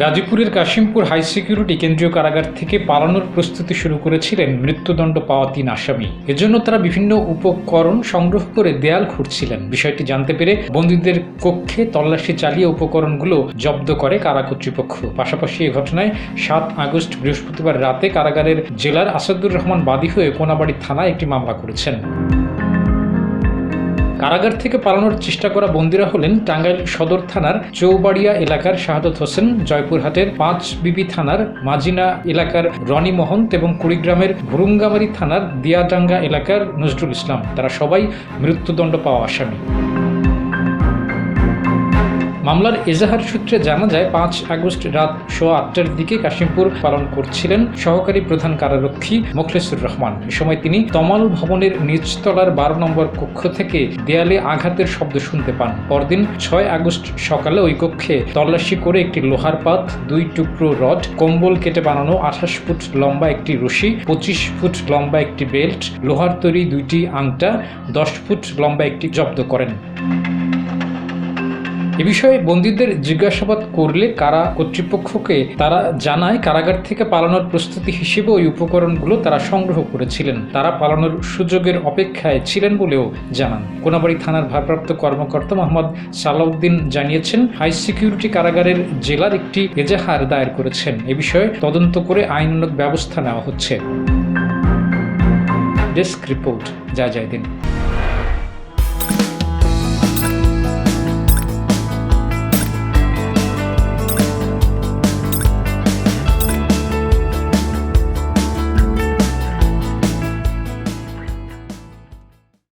গাজীপুরের Kashimpur high security কেন্দ্রীয় কারাগার থেকে পালানোর প্রস্তুতি শুরু করেছিলেন মৃত্যুদণ্ড পাওয়া তিন আসামি। এজন্য তারা বিভিন্ন উপকরণ সংগ্রহ করে দেয়াল খুঁড়ছিলেন। বিষয়টি জানতে পেরে বন্দীদের কক্ষে তল্লাশি চালিয়ে উপকরণগুলো জব্দ করে কারা কর্তৃপক্ষ। পাশাপাশি এ ঘটনায় সাত আগস্ট বৃহস্পতিবার রাতে কারাগারের জেলার আসাদুর রহমান বাদী হয়ে কোনাবাড়ি থানায় একটি মামলা করেছেন। কারাগার থেকে পালানোর চেষ্টা করা বন্দীরা হলেন টাঙ্গাইল সদর থানার চৌবাড়িয়া এলাকার শাহাদত হোসেন, জয়পুরহাটের পাঁচ বিবি থানার মাজিনা এলাকার রনি মহন্ত এবং কুড়িগ্রামের ভুরুঙ্গামারি থানার দিয়াডাঙ্গা এলাকার নজরুল ইসলাম। তারা সবাই মৃত্যুদণ্ড পাওয়া আসামি। মামলার এজাহার সূত্রে জানা যায়, পাঁচ আগস্ট রাত সোয়া আটটার দিকে কাশিমপুর পালন করছিলেন সহকারী প্রধান কারারক্ষী মোখলেসুর রহমান। এ সময় তিনি তমাল ভবনের নিচতলার বারো নম্বর কক্ষ থেকে দেয়ালে আঘাতের শব্দ শুনতে পান। পরদিন ছয় আগস্ট সকালে ওই কক্ষে তল্লাশি করে একটি লোহার পাত, দুই টুকরো রড, কম্বল কেটে বানানো আঠাশ ফুট লম্বা একটি রশি, পঁচিশ ফুট লম্বা একটি বেল্ট, লোহার তৈরি দুইটি আংটা, দশ ফুট লম্বা একটি জব্দ করেন। এ বিষয়ে বন্দীদের জিজ্ঞাসাবাদ করলে কারা কর্তৃপক্ষকে তারা জানায়, কারাগার থেকে পালানোর প্রস্তুতি হিসেবে ওই উপকরণগুলো তারা সংগ্রহ করেছিলেন। তারা পালানোর সুযোগের অপেক্ষায় ছিলেন বলেও জানান। কোনাবাড়ি থানার ভারপ্রাপ্ত কর্মকর্তা মোহাম্মদ সালাউদ্দিন জানিয়েছেন, হাই সিকিউরিটি কারাগারের জেলার একটি এজাহার দায়ের করেছেন। এ বিষয়ে তদন্ত করে আইনানুগ ব্যবস্থা নেওয়া হচ্ছে। ডেস্ক রিপোর্ট যা যায় দিন